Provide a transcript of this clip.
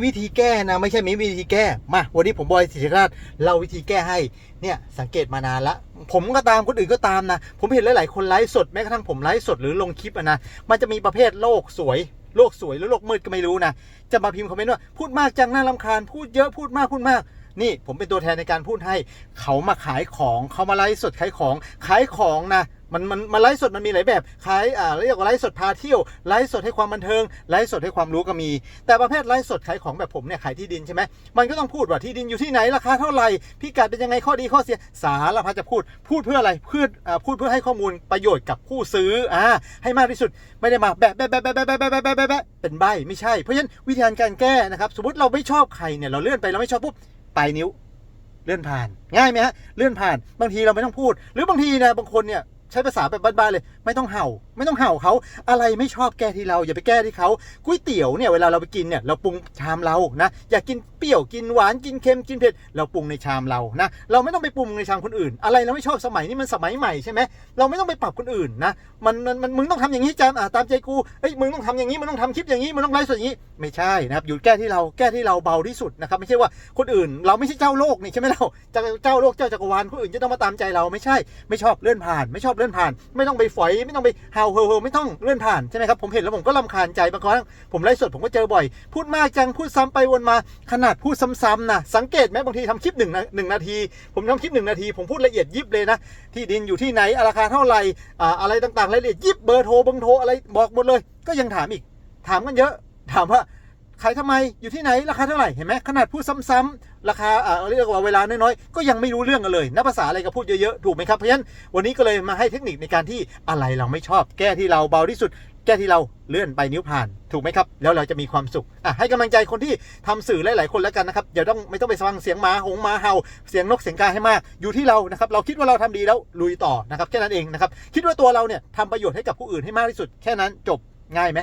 วิธีแก้นะไม่ใช่มีวิธีแก้มาวันนี้ผมบอยศิริราชเล่าวิธีแก้ให้เนี่ยสังเกตมานานละผมก็ตามคนอื่นก็ตามนะ ผมเห็นหลาย ๆ คนไลฟ์สดแม้กระทั่งผมไลฟ์สดหรือลงคลิปนะมันจะมีประเภทโลกสวยโลกสวยหรือโลกมืดก็ไม่รู้นะจะมาพิมพ์คอมเมนต์ว่าพูดมากจังน่ารำคาญพูดเยอะพูดมากพูดมาก นี่ผมเป็นตัวแทนในการพูดให้ เขามาขายของเขามาไลฟ์สดขายของขายของนะ มันมันมาไลฟ์สดมันมีหลายแบบขายอ่าเรียกว่าไลฟ์สดพาเที่ยวไลฟ์สดให้ความบันเทิงไลฟ์สดให้ความรู้ก็มี แต่ประเภทไลฟ์สดขายของแบบผมเนี่ยขายที่ดินใช่ไหมมันก็ต้องพูดว่าที่ดินอยู่ที่ไหนราคาเท่าไหร่พิกัดเป็นยังไงข้อดีข้อเสียสารพัดจะพูด พูดเพื่ออะไรเพื่ออ่าพูดเพื่อให้ข้อมูลประโยชน์กับผู้ซื้ออ่าให้มากที่สุดไม่ได้มาแบะแบะแบะแบะแบะแบะแบะแบะแบแบบเป็นใบไม่ใช่เพราะฉะนั้นวิธีการแก้นะครับสมมติเราไม่ชอบใครเนี่ยเราเลื่อนไปเราไม่ชอบปุ๊บปลายนิ้วเลื่อนผ่าน ง่ายไหมฮะเลื่อนผ่านบางทีเราไม่ต้องพูด หรือบางทีนะบางคนเนี่ย ใช้ภาษาแบบบ้านๆเลย ไม่ต้องเห่า ไม่ต้องเห่าเขาอะไรไม่ชอบแก้ที่เราอย่าไปแก้ที่เขาก๋วยเตี๋ยวเนี่ยเวลาเราไปกินเนี่ยเราปรุงชามเรานะอยากกิน ปรี้ยวกินหวานกินเค็มกินเผ็ดเราปรุงในชามเรานะเราไม่ต้องไปปรุงในชามคนอื่น อะไรเราไม่ชอบสมัยนี้มันสมัยใหม่ใช่ไหมเราไม่ต้องไปปรับคนอื่นนะมันมันมันมึงต้องทำอย่างนี้จามอะตามใจกูเอ้ยมึงต้องทำอย่างนี้มึงต้องทำคลิปอย่างนี้มึงต้องไลฟ์สดอย่างนี้ไม่ใช่นะครับอยู่แก้ที่เราแก้ที่เราเบาที่สุดนะครับไม่ใช่ว่าคนอื่น เราไม่ใช่เจ้าโลกนี่ใช่ไหมเราเจ้าเจ้าโลกเจ้าจักรวาลคนอื่นจะต้องมาตามใจเราไม่ใช่ ไม่ชอบเลื่อนผ่าน ไม่ชอบเลื่อนผ่าน ไม่ต้องไปฝอยไม่ต้องไปเฮาเฮอเฮอไม่ต้องเลื่อนผ่านใช่ไหมครับผมเห็นแล้วผมก็ลำคาญใจบางครั้งผมไลฟ์สดผมก็เจอบ่อย พูดมากจังพูดซ้ำไปวนมาขนาดพูดซ้ำๆนะสังเกตไหมบางทีทำคลิปหนึ่งนะหนึ่งนาที ผมทำคลิปหนึ่งนาที ผมพูดละเอียดยิบเลยนะ ที่ดินอยู่ที่ไหนราคาเท่าไหร่อะไรต่างๆรายละเอียดยิบเบอร์โทรเบอร์โทรอะไรบอกหมดเลย ก็ยังถามอีก ถามกันเยอะ ถามว่าขายทำไมอยู่ที่ไหนราคาเท่าไหร่เห็นไหมขนาดพูดซ้ำๆราคาอ่าเรียกว่าเวลาน้อยๆก็ยังไม่รู้เรื่องกันเลยนับภาษาอะไรก็พูดเยอะๆถูกไหมครับเพราะฉะนั้นวันนี้ก็เลยมาให้เทคนิคในการที่อะไรเราไม่ชอบ แก้ที่เราเบาที่สุด แก่ที่เราเลื่อนไปนิ้วผ่าน ถูกไหมครับ แล้วเราจะมีความสุขอะให้กำลังใจคนที่ทำสื่อหลาย ๆ คนแล้วกันนะครับอย่าต้องไม่ต้องไปฟังเสียงหมาหงหมาเห่าเสียงนกเสียงกาให้มาก อยู่ที่เรานะครับเราคิดว่าเราทำดีแล้วลุยต่อนะครับแค่นั้นเองนะครับคิดว่าตัวเราเนี่ยทำประโยชน์ให้กับผู้อื่นให้มากที่สุดแค่นั้นจบง่ายไหม